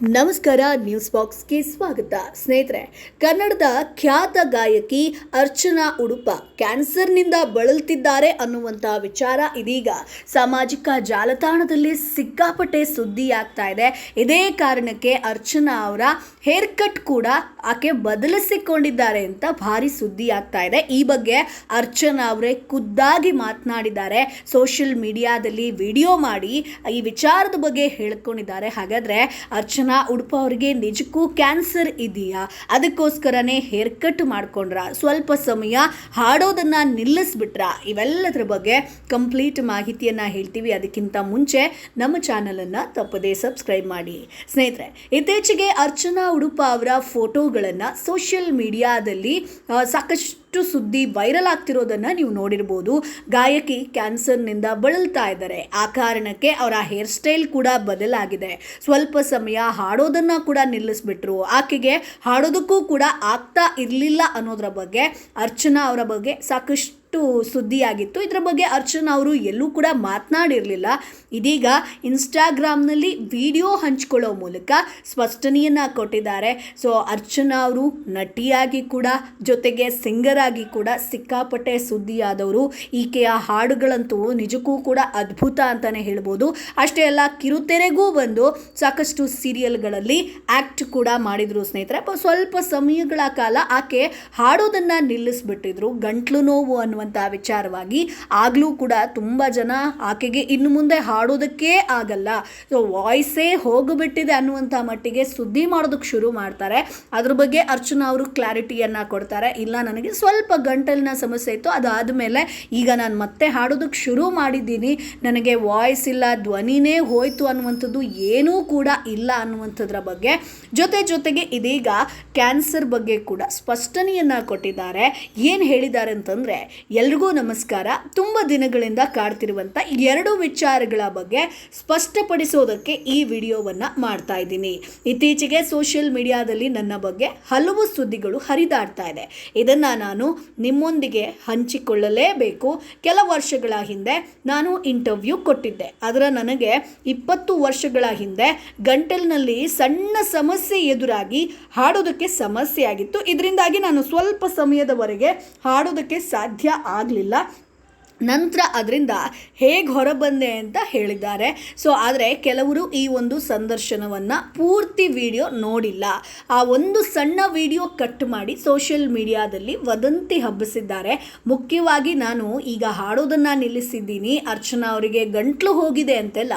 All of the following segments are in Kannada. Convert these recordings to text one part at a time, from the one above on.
ನಮಸ್ಕಾರ ನ್ಯೂಸ್ ಬಾಕ್ಸ್ಗೆ ಸ್ವಾಗತ. ಸ್ನೇಹಿತರೆ, ಕನ್ನಡದ ಖ್ಯಾತ ಗಾಯಕಿ ಅರ್ಚನಾ ಉಡುಪ ಕ್ಯಾನ್ಸರ್ನಿಂದ ಬಳಲ್ತಿದ್ದಾರೆ ಅನ್ನುವಂಥ ವಿಚಾರ ಇದೀಗ ಸಾಮಾಜಿಕ ಜಾಲತಾಣದಲ್ಲಿ ಸಿಕ್ಕಾಪಟ್ಟೆ ಸುದ್ದಿ ಆಗ್ತಾ ಇದೆ. ಇದೇ ಕಾರಣಕ್ಕೆ ಅರ್ಚನಾ ಅವರ ಹೇರ್ ಕಟ್ ಕೂಡ ಆಕೆ ಬದಲಿಸಿಕೊಂಡಿದ್ದಾರೆ ಅಂತ ಭಾರಿ ಸುದ್ದಿ ಆಗ್ತಾ ಇದೆ. ಈ ಬಗ್ಗೆ ಅರ್ಚನಾ ಅವರೇ ಖುದ್ದಾಗಿ ಮಾತನಾಡಿದ್ದಾರೆ. ಸೋಷಿಯಲ್ ಮೀಡಿಯಾದಲ್ಲಿ ವಿಡಿಯೋ ಮಾಡಿ ಈ ವಿಚಾರದ ಬಗ್ಗೆ ಹೇಳ್ಕೊಂಡಿದ್ದಾರೆ. ಹಾಗಾದ್ರೆ ಅರ್ಚನಾ ಉಡುಪ ಅವ್ರಿಗೆ ನಿಜಕ್ಕೂ ಕ್ಯಾನ್ಸರ್ ಇದೆಯಾ? ಅದಕ್ಕೋಸ್ಕರನೇ ಹೇರ್ ಕಟ್ ಮಾಡ್ಕೊಂಡ್ರ. ಸ್ವಲ್ಪ ಸಮಯ ಹಾಡೋದನ್ನು ನಿಲ್ಲಿಸ್ಬಿಟ್ರ. ಇವೆಲ್ಲದರ ಬಗ್ಗೆ ಕಂಪ್ಲೀಟ್ ಮಾಹಿತಿಯನ್ನು ಹೇಳ್ತೀವಿ. ಅದಕ್ಕಿಂತ ಮುಂಚೆ ನಮ್ಮ ಚಾನಲನ್ನು ತಪ್ಪದೇ ಸಬ್ಸ್ಕ್ರೈಬ್ ಮಾಡಿ. ಸ್ನೇಹಿತರೆ ಇತ್ತೀಚೆಗೆ ಅರ್ಚನಾ ಉಡುಪ ಅವರ ಫೋಟೋಗಳನ್ನು ಸೋಷಿಯಲ್ ಮೀಡಿಯಾದಲ್ಲಿ ಆ, ಸಾಕಷ್ಟು ಸುದ್ದಿ ವೈರಲ್ ಆಗ್ತಿರೋದನ್ನ ನೀವು ನೋಡಿರ್ಬೋದು. ಗಾಯಕಿ ಕ್ಯಾನ್ಸರ್ನಿಂದ ಬಳಲ್ತಾ ಇದ್ದಾರೆ. ಆ ಕಾರಣಕ್ಕೆ ಅವರ ಹೇರ್ ಸ್ಟೈಲ್ ಕೂಡ ಬದಲಾಗಿದೆ. ಸ್ವಲ್ಪ ಸಮಯ ಹಾಡೋದನ್ನ ಕೂಡ ನಿಲ್ಲಿಸ್ಬಿಟ್ರು. ಆಕೆಗೆ ಹಾಡೋದಕ್ಕೂ ಕೂಡ ಆಗ್ತಾ ಇರಲಿಲ್ಲ ಅನ್ನೋದ್ರ ಬಗ್ಗೆ ಅರ್ಚನಾ ಅವರ ಬಗ್ಗೆ ಸಾಕಷ್ಟು ಸುದ್ದಿಯಾಗಿತ್ತು. ಇದರ ಬಗ್ಗೆ ಅರ್ಚನಾ ಅವರು ಎಲ್ಲೂ ಕೂಡ ಮಾತನಾಡಿರಲಿಲ್ಲ. ಇದೀಗ ಇನ್ಸ್ಟಾಗ್ರಾಮ್ನಲ್ಲಿ ವಿಡಿಯೋ ಹಂಚ್ಕೊಳ್ಳೋ ಮೂಲಕ ಸ್ಪಷ್ಟನೆಯನ್ನು ಕೊಟ್ಟಿದ್ದಾರೆ. ಸೊ, ಅರ್ಚನಾ ಅವರು ನಟಿಯಾಗಿ ಕೂಡ, ಜೊತೆಗೆ ಸಿಂಗರ್ ಆಗಿ ಕೂಡ ಸಿಕ್ಕಾಪಟ್ಟೆ ಸುದ್ದಿಯಾದವರು. ಈಕೆಯ ಹಾಡುಗಳಂತೂ ನಿಜಕ್ಕೂ ಕೂಡ ಅದ್ಭುತ ಅಂತಲೇ ಹೇಳ್ಬೋದು. ಅಷ್ಟೇ ಅಲ್ಲ, ಕಿರುತೆರೆಗೂ ಬಂದು ಸಾಕಷ್ಟು ಸೀರಿಯಲ್ಗಳಲ್ಲಿ ಆ್ಯಕ್ಟ್ ಕೂಡ ಮಾಡಿದರು ಸ್ನೇಹಿತರೆ. ಸ್ವಲ್ಪ ಸಮಯಗಳ ಕಾಲ ಆಕೆ ಹಾಡೋದನ್ನು ನಿಲ್ಲಿಸ್ಬಿಟ್ಟಿದ್ರು. ಗಂಟ್ಲು ನೋವು ಅನ್ನುವಂಥ ವಿಚಾರವಾಗಿ ಆಗಲೂ ಕೂಡ ತುಂಬ ಜನ ಆಕೆಗೆ ಇನ್ನು ಮುಂದೆ ಹಾಡೋದಕ್ಕೇ ಆಗಲ್ಲ. ಸೊ ವಾಯ್ಸೇ ಹೋಗಿಬಿಟ್ಟಿದೆ ಅನ್ನುವಂಥ ಮಟ್ಟಿಗೆ ಸುದ್ದಿ ಮಾಡೋದಕ್ಕೆ ಶುರು ಮಾಡ್ತಾರೆ. ಅದ್ರ ಬಗ್ಗೆ ಅರ್ಚನಾ ಅವರು ಕ್ಲಾರಿಟಿಯನ್ನು ಕೊಡ್ತಾರೆ. ಇಲ್ಲ, ನನಗೆ ಸ್ವಲ್ಪ ಗಂಟಲಿನ ಸಮಸ್ಯೆ ಇತ್ತು. ಅದಾದ ಮೇಲೆ ಈಗ ನಾನು ಮತ್ತೆ ಹಾಡೋದಕ್ಕೆ ಶುರು ಮಾಡಿದ್ದೀನಿ. ನನಗೆ ವಾಯ್ಸ್ ಇಲ್ಲ, ಧ್ವನಿನೇ ಹೋಯಿತು ಅನ್ನುವಂಥದ್ದು ಏನೂ ಕೂಡ ಇಲ್ಲ ಅನ್ನುವಂಥದ್ರ ಬಗ್ಗೆ. ಜೊತೆ ಜೊತೆಗೆ ಇದೀಗ ಕ್ಯಾನ್ಸರ್ ಬಗ್ಗೆ ಕೂಡ ಸ್ಪಷ್ಟನೆಯನ್ನು ಕೊಟ್ಟಿದ್ದಾರೆ. ಏನು ಹೇಳಿದ್ದಾರೆ ಅಂತಂದ್ರೆ ಎಲ್ರಿಗೂ ನಮಸ್ಕಾರ. ತುಂಬ ದಿನಗಳಿಂದ ಕಾಡ್ತಿರುವಂಥ ಎರಡು ವಿಚಾರಗಳ ಬಗ್ಗೆ ಸ್ಪಷ್ಟಪಡಿಸೋದಕ್ಕೆ ಈ ವಿಡಿಯೋವನ್ನು ಮಾಡ್ತಾ ಇದ್ದೀನಿ. ಇತ್ತೀಚೆಗೆ ಸೋಷಿಯಲ್ ಮೀಡಿಯಾದಲ್ಲಿ ನನ್ನ ಬಗ್ಗೆ ಹಲವು ಸುದ್ದಿಗಳು ಹರಿದಾಡ್ತಾ ಇದೆ. ಇದನ್ನು ನಾನು ನಿಮ್ಮೊಂದಿಗೆ ಹಂಚಿಕೊಳ್ಳಲೇಬೇಕು. ಕೆಲ ವರ್ಷಗಳ ಹಿಂದೆ ನಾನು ಇಂಟರ್ವ್ಯೂ ಕೊಟ್ಟಿದ್ದೆ. ಅದರ ನನಗೆ ಇಪ್ಪತ್ತು ವರ್ಷಗಳ ಹಿಂದೆ ಗಂಟಲಿನಲ್ಲಿ ಸಣ್ಣ ಸಮಸ್ಯೆ ಎದುರಾಗಿ ಹಾಡೋದಕ್ಕೆ ಸಮಸ್ಯೆ ಆಗಿತ್ತು. ಇದರಿಂದಾಗಿ ನಾನು ಸ್ವಲ್ಪ ಸಮಯದವರೆಗೆ ಹಾಡೋದಕ್ಕೆ ಸಾಧ್ಯ ಆಗಲಿಲ್ಲ. ನಂತರ ಅದರಿಂದ ಹೇಗೆ ಹೊರಬಂದೆ ಅಂತ ಹೇಳಿದ್ದಾರೆ. ಸೊ ಆದರೆ ಕೆಲವರು ಈ ಒಂದು ಸಂದರ್ಶನವನ್ನು ಪೂರ್ತಿ ವಿಡಿಯೋ ನೋಡಿಲ್ಲ. ಆ ಒಂದು ಸಣ್ಣ ವಿಡಿಯೋ ಕಟ್ ಮಾಡಿ ಸೋಷಿಯಲ್ ಮೀಡಿಯಾದಲ್ಲಿ ವದಂತಿ ಹಬ್ಬಿಸಿದ್ದಾರೆ. ಮುಖ್ಯವಾಗಿ ನಾನು ಈಗ ಹಾಡೋದನ್ನು ನಿಲ್ಲಿಸಿದ್ದೀನಿ. ಅರ್ಚನಾ ಅವರಿಗೆ ಗಂಟ್ಲು ಹೋಗಿದೆ ಅಂತೆಲ್ಲ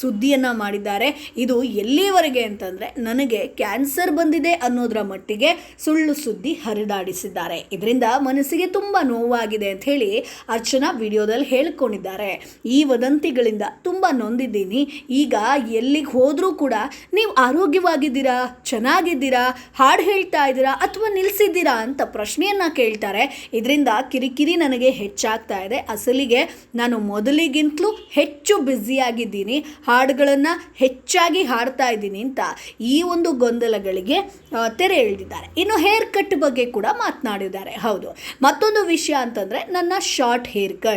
ಸುದ್ದಿಯನ್ನು ಮಾಡಿದ್ದಾರೆ. ಇದು ಎಲ್ಲಿವರೆಗೆ ಅಂತಂದರೆ ನನಗೆ ಕ್ಯಾನ್ಸರ್ ಬಂದಿದೆ ಅನ್ನೋದರ ಮಟ್ಟಿಗೆ ಸುಳ್ಳು ಸುದ್ದಿ ಹರಿದಾಡಿಸಿದ್ದಾರೆ. ಇದರಿಂದ ಮನಸ್ಸಿಗೆ ತುಂಬ ನೋವಾಗಿದೆ ಅಂತ ಹೇಳಿ ಅರ್ಚನಾ ವಿಡಿಯೋದಲ್ಲಿ ಹೇಳ್ಕೊಂಡಿದ್ದಾರೆ. ಈ ವದಂತಿಗಳಿಂದ ತುಂಬ ನೊಂದಿದ್ದೀನಿ. ಈಗ ಎಲ್ಲಿಗೆ ಹೋದರೂ ಕೂಡ ನೀವು ಆರೋಗ್ಯವಾಗಿದ್ದೀರಾ? ಚೆನ್ನಾಗಿದ್ದೀರಾ? ಹಾಡು ಹೇಳ್ತಾ ಇದ್ದೀರಾ? ಅಥವಾ ನಿಲ್ಲಿಸಿದ್ದೀರಾ ಅಂತ ಪ್ರಶ್ನೆಯನ್ನು ಕೇಳ್ತಾರೆ. ಇದರಿಂದ ಕಿರಿಕಿರಿ ನನಗೆ ಹೆಚ್ಚಾಗ್ತಾ ಇದೆ. ಅಸಲಿಗೆ ನಾನು ಮೊದಲಿಗಿಂತಲೂ ಹೆಚ್ಚು ಬ್ಯುಸಿಯಾಗಿದ್ದೀನಿ. ಹಾಡುಗಳನ್ನು ಹೆಚ್ಚಾಗಿ ಹಾಡ್ತಾ ಇದ್ದೀನಿ ಅಂತ ಈ ಒಂದು ಗೊಂದಲಗಳಿಗೆ ತೆರೆ ಎಳೆದಿದ್ದಾರೆ. ಇನ್ನು ಹೇರ್ ಕಟ್ ಬಗ್ಗೆ ಕೂಡ ಮಾತನಾಡಿದ್ದಾರೆ. ಹೌದು. ಮತ್ತೊಂದು ವಿಷಯ ಅಂತಂದರೆ ನನ್ನ ಶಾರ್ಟ್ ಹೇರ್ ಕಟ್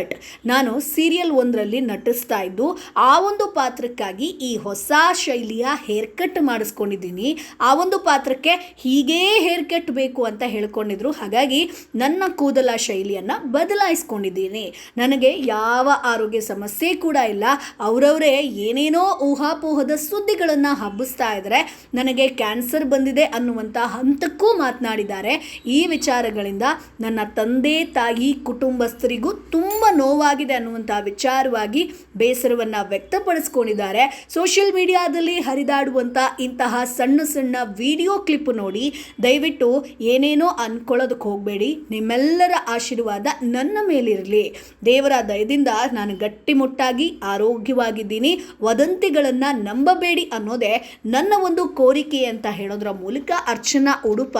ನಾನು ಸೀರಿಯಲ್ ಒಂದರಲ್ಲಿ ನಟಿಸ್ತಾ ಇದ್ದು, ಆ ಒಂದು ಪಾತ್ರಕ್ಕಾಗಿ ಈ ಹೊಸ ಶೈಲಿಯ ಹೇರ್ ಕಟ್ ಮಾಡಿಸ್ಕೊಂಡಿದ್ದೀನಿ. ಆ ಒಂದು ಪಾತ್ರಕ್ಕೆ ಹೀಗೇ ಹೇರ್ ಕಟ್ ಬೇಕು ಅಂತ ಹೇಳ್ಕೊಂಡಿದ್ರು. ಹಾಗಾಗಿ ನನ್ನ ಕೂದಲ ಶೈಲಿಯನ್ನು ಬದಲಾಯಿಸ್ಕೊಂಡಿದ್ದೀನಿ. ನನಗೆ ಯಾವ ಆರೋಗ್ಯ ಸಮಸ್ಯೆ ಕೂಡ ಇಲ್ಲ. ಅವರವರೇ ಏನೇನೋ ಊಹಾಪೋಹದ ಸುದ್ದಿಗಳನ್ನು ಹಬ್ಬಿಸ್ತಾ ಇದ್ದಾರೆ ನನಗೆ ಕ್ಯಾನ್ಸರ್ ಬಂದಿದೆ ಅನ್ನುವಂಥ ಹಂತಕ್ಕೂ ಮಾತನಾಡಿದ್ದಾರೆ. ಈ ವಿಚಾರಗಳಿಂದ ನನ್ನ ತಂದೆ ತಾಯಿ ಕುಟುಂಬಸ್ಥರಿಗೂ ತುಂಬ ನೋವಾಗಿದೆ ಅನ್ನುವಂಥ ವಿಚಾರವಾಗಿ ಬೇಸರವನ್ನು ವ್ಯಕ್ತಪಡಿಸ್ಕೊಂಡಿದ್ದಾರೆ. ಸೋಷಿಯಲ್ ಮೀಡಿಯಾದಲ್ಲಿ ಹರಿದಾಡುವಂಥ ಇಂತಹ ಸಣ್ಣ ಸಣ್ಣ ವಿಡಿಯೋ ಕ್ಲಿಪ್ ನೋಡಿ ದಯವಿಟ್ಟು ಏನೇನೋ ಅನ್ಕೊಳ್ಳೋದಕ್ಕೆ ಹೋಗಬೇಡಿ. ನಿಮ್ಮೆಲ್ಲರ ಆಶೀರ್ವಾದ ನನ್ನ ಮೇಲಿರಲಿ. ದೇವರ ದಯದಿಂದ ನಾನು ಗಟ್ಟಿಮುಟ್ಟಾಗಿ ಆರೋಗ್ಯವಾಗಿದ್ದೀನಿ. ವದಂತಿಗಳನ್ನು ನಂಬಬೇಡಿ ಅನ್ನೋದೇ ನನ್ನ ಒಂದು ಕೋರಿಕೆ ಅಂತ ಹೇಳೋದ್ರ ಮೂಲಕ ಅರ್ಚನಾ ಉಡುಪ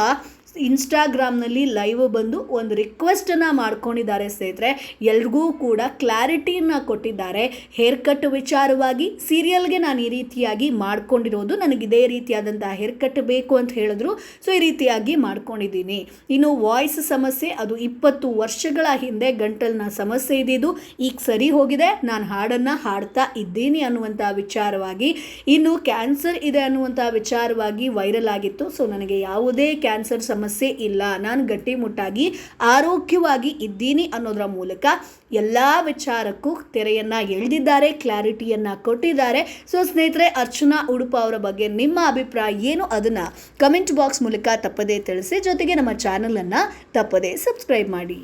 ಇನ್ಸ್ಟಾಗ್ರಾಮ್ನಲ್ಲಿ ಲೈವ್ ಬಂದು ಒಂದು ರಿಕ್ವೆಸ್ಟನ್ನು ಮಾಡ್ಕೊಂಡಿದ್ದಾರೆ ಸ್ನೇಹಿತರೆ. ಎಲ್ರಿಗೂ ಕೂಡ ಕ್ಲಾರಿಟಿಯನ್ನು ಕೊಟ್ಟಿದ್ದಾರೆ. ಹೇರ್ ಕಟ್ ವಿಚಾರವಾಗಿ ಸೀರಿಯಲ್ಗೆ ನಾನು ಈ ರೀತಿಯಾಗಿ ಮಾಡ್ಕೊಂಡಿರೋದು. ನನಗೆ ಇದೇ ರೀತಿಯಾದಂಥ ಹೇರ್ ಕಟ್ ಬೇಕು ಅಂತ ಹೇಳಿದ್ರು. ಸೊ, ಈ ರೀತಿಯಾಗಿ ಮಾಡ್ಕೊಂಡಿದ್ದೀನಿ. ಇನ್ನು ವಾಯ್ಸ್ ಸಮಸ್ಯೆ, ಅದು ಇಪ್ಪತ್ತು ವರ್ಷಗಳ ಹಿಂದೆ ಗಂಟಲಿನ ಸಮಸ್ಯೆ ಇದ್ದಿದ್ದು, ಈಗ ಸರಿ ಹೋಗಿದೆ. ನಾನು ಹಾಡನ್ನು ಹಾಡ್ತಾ ಇದ್ದೀನಿ ಅನ್ನುವಂಥ ವಿಚಾರವಾಗಿ. ಇನ್ನು ಕ್ಯಾನ್ಸರ್ ಇದೆ ಅನ್ನುವಂಥ ವಿಚಾರವಾಗಿ ವೈರಲ್ ಆಗಿತ್ತು. ಸೊ, ನನಗೆ ಯಾವುದೇ ಕ್ಯಾನ್ಸರ್ ಸಮಸ್ಯೆ ಇಲ್ಲ. ನಾನು ಗಟ್ಟಿಮುಟ್ಟಾಗಿ ಆರೋಗ್ಯವಾಗಿ ಇದ್ದೀನಿ ಅನ್ನೋದರ ಮೂಲಕ ಎಲ್ಲ ವಿಚಾರಕ್ಕೂ ತೆರೆಯನ್ನು ಎಳೆದಿದ್ದಾರೆ, ಕ್ಲಾರಿಟಿಯನ್ನು ಕೊಟ್ಟಿದ್ದಾರೆ. ಸೊ ಸ್ನೇಹಿತರೆ, ಅರ್ಚನಾ ಉಡುಪ ಅವರ ಬಗ್ಗೆ ನಿಮ್ಮ ಅಭಿಪ್ರಾಯ ಏನು? ಅದನ್ನು ಕಮೆಂಟ್ ಬಾಕ್ಸ್ ಮೂಲಕ ತಪ್ಪದೇ ತಿಳಿಸಿ, ಜೊತೆಗೆ ನಮ್ಮ ಚಾನಲನ್ನು ತಪ್ಪದೇ ಸಬ್ಸ್ಕ್ರೈಬ್ ಮಾಡಿ.